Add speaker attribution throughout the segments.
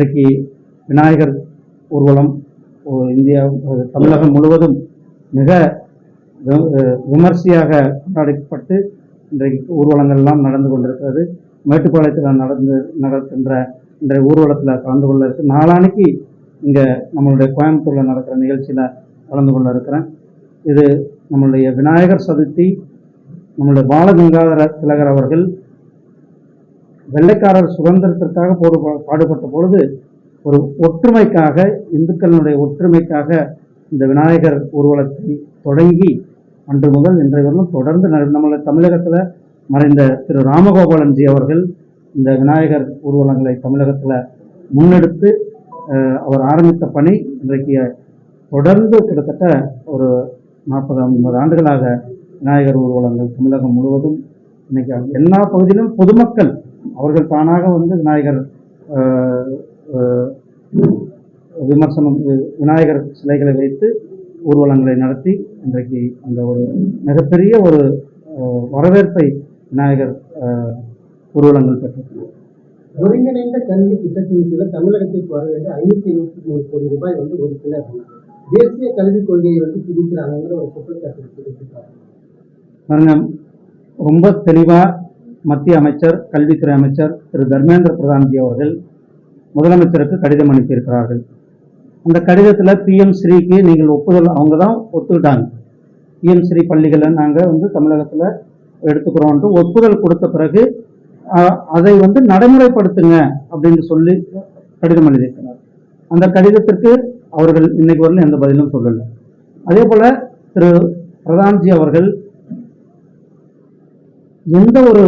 Speaker 1: இன்றைக்கு விநாயகர் ஊர்வலம் இந்தியா தமிழகம் முழுவதும் மிக விமர்சையாக கொண்டாடப்பட்டு இன்றைக்கு ஊர்வலங்கள்லாம் நடந்து கொண்டிருக்கிறது. மேட்டுப்பாளையத்தில் நடந்து நடக்கின்ற இன்றைய ஊர்வலத்தில் கலந்து கொள்ள இருக்கு. நாளானைக்கு இங்கே நம்மளுடைய கோயம்புத்தூரில் நடக்கிற நிகழ்ச்சியில் கலந்து கொள்ள இருக்கிறேன். இது நம்மளுடைய விநாயகர் சதுர்த்தி நம்மளுடைய பாலகங்காதர திலகர் அவர்கள் வெள்ளைக்காரர் சுதந்திரத்திற்காக போடு பாடுபட்ட பொழுது ஒரு ஒற்றுமைக்காக இந்துக்களுடைய ஒற்றுமைக்காக இந்த விநாயகர் ஊர்வலத்தை தொடங்கி அன்று முதல் இன்றைய வரலும் தொடர்ந்து நம்மளை தமிழகத்தில் மறைந்த திரு ராமகோபாலன்ஜி அவர்கள் இந்த விநாயகர் ஊர்வலங்களை தமிழகத்தில் முன்னெடுத்து அவர் ஆரம்பித்த பணி இன்றைக்கு தொடர்ந்து கிட்டத்தட்ட ஒரு நாற்பது ஐம்பது ஆண்டுகளாக விநாயகர் ஊர்வலங்கள் தமிழகம் முழுவதும் இன்னைக்கு எல்லா பகுதியிலும் பொதுமக்கள் அவர்கள் தானாக வந்து விநாயகர் விமர்சனம் விநாயகர் சிலைகளை வைத்து ஊர்வலங்களை நடத்தி இன்றைக்கு அந்த ஒரு மிகப்பெரிய ஒரு வரவேற்பை விநாயகர் ஊர்வலங்கள் பெற்றது
Speaker 2: ஒருங்கிணைந்த கல்வி திட்டத்தின் கீழ் தமிழகத்திற்கு வர வேண்டிய ஐநூத்தி இருபத்தி மூணு கோடி ரூபாய் வந்து ஒதுக்கினர் தேசிய கல்விக் கொள்கையை வந்து திணிக்கிறாங்கிற ஒரு குற்றச்சாட்டு
Speaker 1: பாருங்க ரொம்ப தெளிவாக மத்திய அமைச்சர் கல்வித்துறை அமைச்சர் திரு. தர்மேந்திர பிரதான்ஜி அவர்கள் முதலமைச்சருக்கு கடிதம் அனுப்பியிருக்கிறார்கள். அந்த கடிதத்தில் பிஎம் ஸ்ரீக்கு நீங்கள் ஒப்புதல் அவங்க தான் ஒத்துக்கிட்டாங்க. பிஎம் ஸ்ரீ பள்ளிகளை நாங்கள் வந்து தமிழகத்தில் எடுத்துக்கிறோன்ட்டு ஒப்புதல் கொடுத்த பிறகு அதை வந்து நடைமுறைப்படுத்துங்க அப்படின்னு சொல்லி கடிதம் எழுதியிருக்கிறார். அந்த கடிதத்திற்கு அவர்கள் இன்னைக்கு வரலும் எந்த பதிலும் சொல்லலை. அதே போல் திரு. பிரதான்ஜி அவர்கள் எந்த ஒரு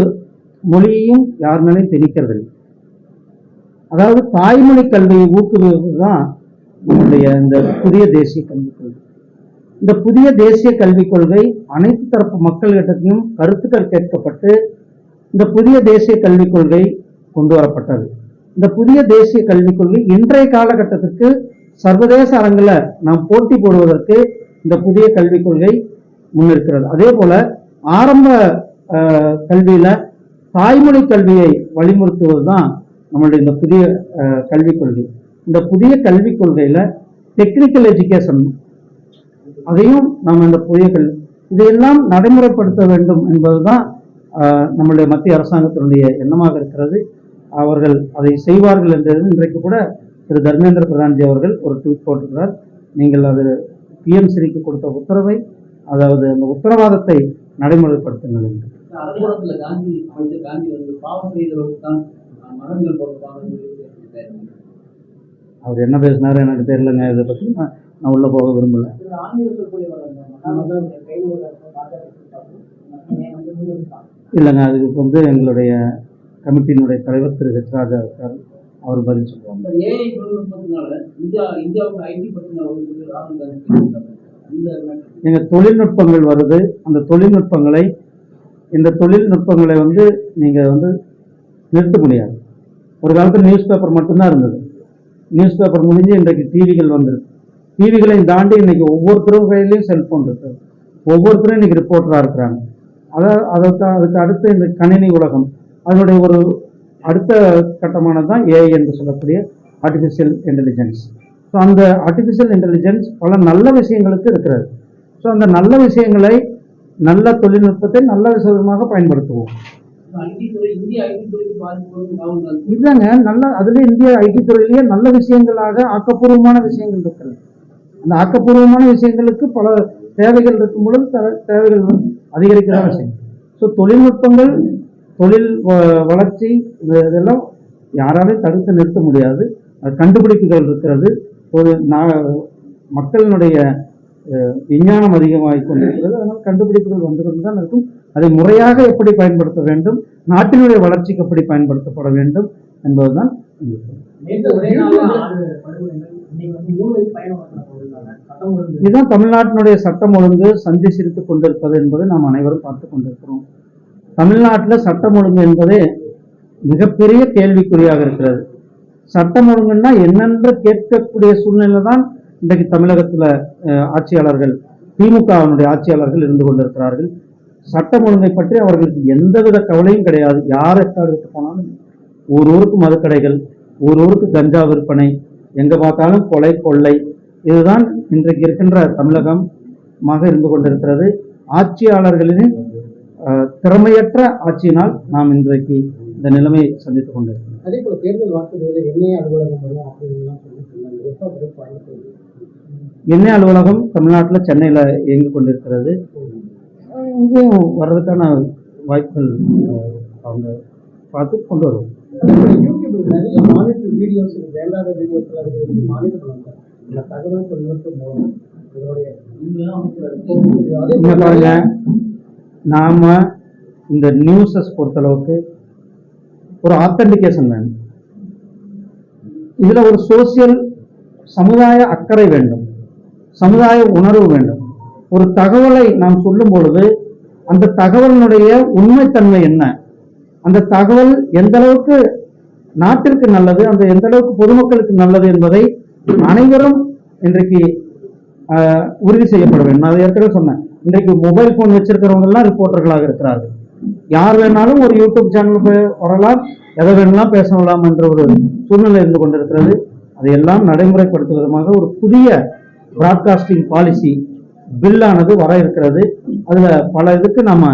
Speaker 1: மொழியையும் யார் மேலேயும் திணிக்கிறது இல்லை அதாவது தாய்மொழி கல்வியை ஊக்குவிப்பது தான் நம்முடைய இந்த புதிய தேசிய கல்விக் கொள்கை. இந்த புதிய தேசிய கல்விக் கொள்கை அனைத்து தரப்பு மக்கள்கிட்டத்தையும் கருத்துக்கள் கேட்கப்பட்டு இந்த புதிய தேசிய கல்விக் கொள்கை கொண்டு வரப்பட்டது. இந்த புதிய தேசிய கல்விக் கொள்கை இன்றைய காலகட்டத்திற்கு சர்வதேச அரங்கில் நாம் போட்டி போடுவதற்கு இந்த புதிய கல்விக் கொள்கை முன்னிற்கிறது அதே போல ஆரம்ப அஹ், கல்வியில தாய்மொழி கல்வியை வழிமுறுத்துவது தான் நம்மளுடைய இந்த புதிய கல்விக் கொள்கை. இந்த புதிய கல்விக் கொள்கையில டெக்னிக்கல் எஜுகேஷன் அதையும் நாம் இந்த புதிய கல்வி இதையெல்லாம் நடைமுறைப்படுத்த வேண்டும் என்பதுதான் நம்மளுடைய மத்திய அரசாங்கத்தினுடைய எண்ணமாக இருக்கிறது. அவர்கள் அதை செய்வார்கள் என்றது இன்றைக்கு கூட திரு தர்மேந்திர பிரதான்ஜி அவர்கள் ஒரு ட்வீட் போட்டிருக்கிறார். நீங்கள் அது பிஎம்சிக்கு கொடுத்த உத்தரவை அதாவது அந்த உத்தரவாதத்தை நடைமுறைப்படுத்துங்கள் என்று.
Speaker 3: அரக்கோணத்துல காந்தி அமைச்சர் காந்தி வந்து பாவம் செய்தவர்களுக்கு தான் மகன்கள் போடுவாங்க
Speaker 1: அவர் என்ன பேசினாரு எனக்கு தெரியலங்க இதை பற்றி நான் நான் உள்ளே போக விரும்பல. இல்லைங்க அதுக்கு வந்து எங்களுடைய கமிட்டியினுடைய தலைவர் திரு ஹெச் ராஜா இருக்கார். அவர் பதில் சொல்லுவாங்க.
Speaker 3: ஏஐ தொழில்நுட்பத்தினால இந்தியா இந்தியாவுக்கு ஐடி பற்றின ஒரு சொல்லி ராகுல் காந்தி பேசியிருக்காரு. இந்த matter.
Speaker 1: எங்க தொழில்நுட்பங்கள் வருது. அந்த தொழில்நுட்பங்களை இந்த தொழில்நுட்பங்களை வந்து நீங்கள் வந்து நிறுத்த முடியாது. ஒரு காலத்தில் நியூஸ் பேப்பர் மட்டும்தான் இருந்தது. நியூஸ் பேப்பர் முடிஞ்சு இன்றைக்கு டிவிகள் வந்துருக்கு. டிவிகளையும் தாண்டி இன்றைக்கி ஒவ்வொருத்தரும் கையிலையும் செல்ஃபோன் இருக்கு. ஒவ்வொருத்தரும் இன்னைக்கு ரிப்போர்ட்டராக இருக்கிறாங்க. அதாவது அதுக்கு அதுக்கு அடுத்து இந்த கணினி உலகம் அதனுடைய ஒரு அடுத்த கட்டமானது தான் ஏஐ என்று சொல்லக்கூடிய ஆர்டிஃபிஷியல் இன்டெலிஜென்ஸ் ஸோ அந்த ஆர்டிஃபிஷியல் இன்டெலிஜென்ஸ் பல நல்ல விஷயங்களுக்கு இருக்கிறது. ஸோ அந்த நல்ல விஷயங்களை நல்ல தொழில்நுட்பத்தை நல்ல விதமாக பயன்படுத்துவோம்.
Speaker 3: ஐடி துறை ஐடி
Speaker 1: இதுதாங்க நல்ல அதுல இந்திய ஐடி துறையிலேயே நல்ல விஷயங்களாக ஆக்கப்பூர்வமான விஷயங்கள் இருக்கிறது. அந்த ஆக்கப்பூர்வமான விஷயங்களுக்கு பல தேவைகள் இருக்கும் பொழுது தேவைகள் வந்து அதிகரிக்கிற விஷயம். ஸோ தொழில்நுட்பங்கள் தொழில் வ- வளர்ச்சி இதெல்லாம் யாராலையும் தடுத்து நிறுத்த முடியாது. கண்டுபிடிப்புகள் இருக்கிறது. ஒரு நான் மக்களினுடைய விஞ்ஞானம் அதிகமாகிக் கொண்டிருக்கிறது. அதனால் கண்டுபிடிப்புகள் வந்துகிட்டு தான் இருக்கும் அதை முறையாக எப்படி பயன்படுத்த வேண்டும் நாட்டினுடைய வளர்ச்சிக்கு எப்படி பயன்படுத்தப்பட வேண்டும் என்பதுதான் இதுதான் தமிழ்நாட்டினுடைய சட்டம் ஒழுங்கு சந்தி சிரித்துக் கொண்டிருப்பது என்பது நாம் அனைவரும் பார்த்து கொண்டிருக்கிறோம். தமிழ்நாட்டில் சட்டம் ஒழுங்கு என்பதே மிகப்பெரிய கேள்விக்குறியாக இருக்கிறது. சட்டம் ஒழுங்குன்னா என்னென்று கேட்கக்கூடிய சூழ்நிலை தான் இன்றைக்கு தமிழகத்தில் ஆட்சியாளர்கள் திமுகவினுடைய ஆட்சியாளர்கள் இருந்து கொண்டிருக்கிறார்கள். சட்டம் ஒழுங்கை பற்றி அவர்களுக்கு எந்தவித கவலையும் கிடையாது. யார் எக்காடு விட்டு போனாலும். ஒரு ஊருக்கு மதுக்கடைகள் ஒரு ஊருக்கு கஞ்சா விற்பனை எங்கே பார்த்தாலும் கொலை கொள்ளை. இதுதான் இன்றைக்கு இருக்கின்ற தமிழகமாக இருந்து கொண்டிருக்கிறது. ஆட்சியாளர்களின் திறமையற்ற ஆட்சியினால் நாம் இன்றைக்கு இந்த நிலைமையை சந்தித்துக் கொண்டிருக்கிறோம்.
Speaker 2: அதே போல தேர்தல் வாக்குறுதிகளை எண்ணெய் அலுவலகம் வரும் அப்படின்னு சொல்லி
Speaker 1: எண்ணெய் அலுவலகம் தமிழ்நாட்டில் சென்னையில் இயங்கி கொண்டிருக்கிறது? இங்கேயும் வர்றதுக்கான வாய்ப்புகள் அவங்க பார்த்து கொண்டு வருவோம்.
Speaker 2: வீடியோஸ் வேண்டாத வீடியோஸ் மானிட்டர் பண்ணுவாங்க இந்த தகவல் தொழில்நுட்பம் மூலம்
Speaker 1: பாருங்க. நாம இந்த நியூஸஸ் பொறுத்தளவுக்கு ஒரு ஆத்தன்டிகேஷன் வேணும். இதுல ஒரு சோசியல் சமுதாய அக்கறை வேண்டும். சமுதாய உணர்வு வேண்டும். ஒரு தகவலை நாம் சொல்லும் பொழுது அந்த தகவலினுடைய உண்மைத்தன்மை என்ன? அந்த தகவல் எந்த அளவுக்கு நாட்டிற்கு நல்லது அந்த எந்த அளவுக்கு பொதுமக்களுக்கு நல்லது என்பதை அனைவரும் இன்றைக்கு உறுதி செய்யப்பட வேண்டும். நான் அதை ஏற்கனவே சொன்னேன். இன்றைக்கு மொபைல் போன் வச்சிருக்கிறவங்கெல்லாம் ரிப்போர்ட்டர்களாக இருக்கிறார்கள். யார் வேணாலும் ஒரு யூடியூப் சேனலுக்கு வரலாம் எதை வேணாலும் பேசலாம் என்ற ஒரு சூழ்நிலை இருந்து கொண்டிருக்கிறது. அதையெல்லாம் நடைமுறைப்படுத்துவதற்காக ஒரு புதிய பிராட்காஸ்டிங் பாலிசி பில்லானது வர இருக்கிறது. அதுல பல இதுக்கு நாம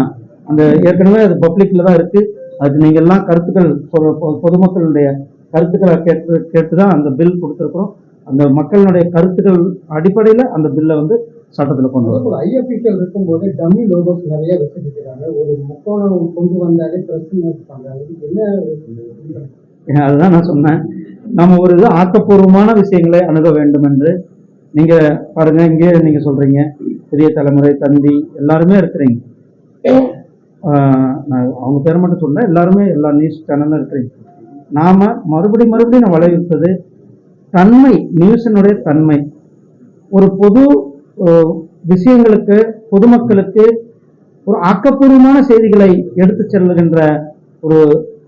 Speaker 1: அந்த ஏற்கனவே அது பப்ளிக்ல தான் இருக்கு. அதுக்கு நீங்க எல்லாம் கருத்துக்கள் பொதுமக்களுடைய கருத்துக்களை கேட்டு கேட்டு தான் அந்த பில் கொடுத்துருக்குறோம். அந்த மக்களுடைய கருத்துக்கள் அடிப்படையில் அந்த பில்லை வந்து சட்டத்தில் கொண்டு
Speaker 2: அதே
Speaker 1: வரும்
Speaker 2: ஐஎஃபிஷியல் இருக்கும்போது டம்மி லோகோஸ் நிறைய வச்சிருக்கிறாங்க. ஒரு முக்கோணம் கொண்டு வந்தாலே பண்றாங்க இதுக்கு என்ன
Speaker 1: அதுதான் நான் சொன்னேன். நம்ம ஒரு இது ஆக்கப்பூர்வமான விஷயங்களை அணுக வேண்டும் என்று நீங்க பாருங்க இங்கே நீங்க சொல்றீங்க. பெரிய தலைமுறை தந்தி எல்லாருமே இருக்கிறீங்க. நான் அவங்க பேரை மட்டும் சொல்ல எல்லாருமே எல்லா நியூஸ் சேனலும் இருக்கிறீங்க. நாம மறுபடி மறுபடியும் நான் வலியுறுத்தது தன்மை நியூஸினுடைய தன்மை. ஒரு பொது விஷயங்களுக்கு பொதுமக்களுக்கு ஒரு ஆக்கப்பூர்வமான செய்திகளை எடுத்து செல்லுகின்ற ஒரு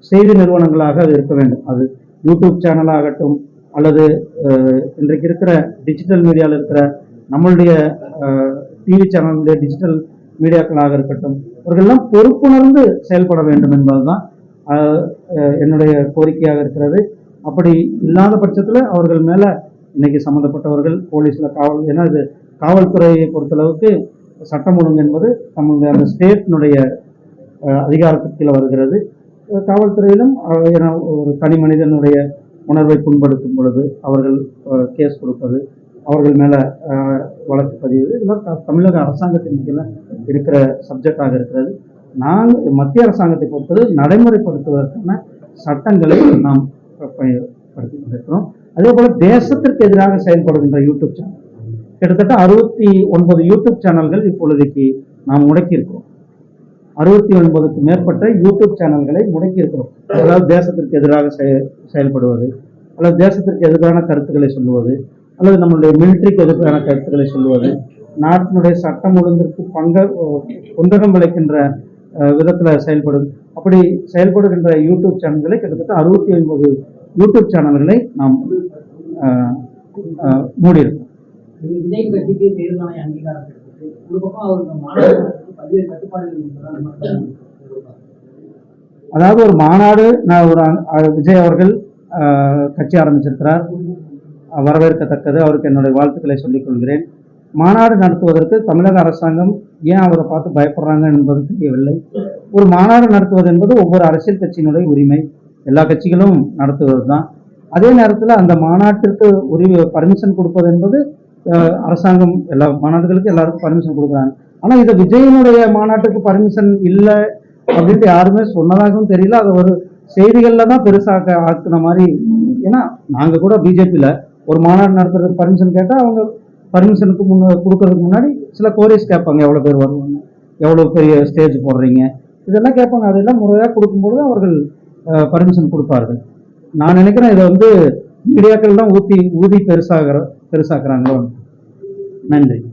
Speaker 1: செய்தி நிறுவனங்களாக அது இருக்க வேண்டும். அது யூடியூப் சேனலாகட்டும் அல்லது இன்றைக்கு இருக்கிற டிஜிட்டல் மீடியாவில் இருக்கிற நம்மளுடைய டிவி சேனலுடைய டிஜிட்டல் மீடியாக்களாக இருக்கட்டும் இவர்கள்லாம் பொறுப்புணர்ந்து செயல்பட வேண்டும் என்பதுதான் என்னுடைய கோரிக்கையாக இருக்கிறது. அப்படி இல்லாத பட்சத்தில் அவர்கள் மேலே இன்னைக்கு சம்மந்தப்பட்டவர்கள் போலீஸில் காவல் ஏன்னா இது காவல்துறையை பொறுத்தளவுக்கு சட்டம் ஒழுங்கு என்பது நம்மளுடைய அந்த ஸ்டேட்டினுடைய அதிகாரத்துக்கு கீழே வருகிறது. காவல்துறையிலும் ஏன்னா ஒரு தனி மனிதனுடைய உணர்வை புண்படுத்தும் பொழுது அவர்கள் கேஸ் கொடுப்பது அவர்கள் மேலே வழக்கு பதிவு இதெல்லாம் தமிழக அரசாங்கத்தின் கீழே இருக்கிற சப்ஜெக்டாக இருக்கிறது. நாங்கள் மத்திய அரசாங்கத்தை பொறுத்தது நடைமுறைப்படுத்துவதற்கான சட்டங்களை நாம் பயன்படுத்தி கொண்டிருக்கிறோம். அதே போல் தேசத்திற்கு எதிராக செயல்படுகின்ற யூடியூப் சேனல் கிட்டத்தட்ட அறுபத்தி ஒன்பது யூடியூப் சேனல்கள் இப்பொழுதைக்கு நாம் முடக்கியிருக்கிறோம். அறுபத்தி ஒன்பதுக்கு மேற்பட்ட யூடியூப் சேனல்களை முடக்கி இருக்கிறோம். அதாவது தேசத்திற்கு எதிராக செய- செயல்படுவது அல்லது தேசத்திற்கு எதிரான கருத்துக்களை சொல்லுவது அல்லது நம்மளுடைய மிலிட்ரிக்கு எதிரான கருத்துக்களை சொல்லுவது நாட்டினுடைய சட்டம் ஒழுங்கிற்கு பங்க குந்தகம் விளைக்கின்ற விதத்தில் செயல்படும் அப்படி செயல்படுகின்ற யூடியூப் சேனல்களை கிட்டத்தட்ட அறுபத்தி ஒன்பது யூடியூப் சேனல்களை நாம் அஹ், மூடியிருக்கோம்.
Speaker 3: ஒரு பக்கம் அவருக்கு பல்வேறு கட்டுப்பாடுகள்
Speaker 1: அதாவது ஒரு மாநாடு நான் ஒரு அ- விஜய் அவர்கள் கட்சி ஆரம்பிச்சிருக்கிறார். வரவேற்கத்தக்கது. அவருக்கு என்னுடைய வாழ்த்துக்களை சொல்லிக் கொள்கிறேன். மாநாடு நடத்துவதற்கு தமிழக அரசாங்கம் ஏன் அவரை பார்த்து பயப்படுறாங்க என்பது தெரியவில்லை. ஒரு மாநாடு நடத்துவது என்பது ஒவ்வொரு அரசியல் கட்சியினுடைய உரிமை. எல்லா கட்சிகளும் நடத்துவது தான் அதே நேரத்தில் அந்த மாநாட்டிற்கு உரிமை பர்மிஷன் கொடுப்பது என்பது அரசாங்கம் எல்லா மாநாடுகளுக்கும் எல்லாருக்கும் பர்மிஷன் கொடுக்குறாங்க. ஆனால் இதை விஜயனுடைய மாநாட்டுக்கு பர்மிஷன் இல்லை அப்படின்ட்டு யாருமே சொன்னதாகவும் தெரியல. அது ஒரு செய்திகளில் தான் பெருசாக ஆக்குன மாதிரி. ஏன்னா நாங்கள் கூட பிஜேபியில் ஒரு மாநாடு நடத்துறதுக்கு பர்மிஷன் கேட்டால் அவங்க பர்மிஷனுக்கு முன்ன கொடுக்கறதுக்கு முன்னாடி சில கோரிஸ் கேட்பாங்க. எவ்வளோ பேர் வருவாங்க? எவ்வளோ பெரிய ஸ்டேஜ் போடுறீங்க? இதெல்லாம் கேட்பாங்க. அதெல்லாம் முறையாக கொடுக்கும்பொழுது அவர்கள் பர்மிஷன் கொடுப்பார்கள். நான் நினைக்கிறேன் இதை வந்து மீடியாக்கள் தான் ஊற்றி ஊதி பெருசாகிற பெருசாக்குறாங்களோ? நன்றி.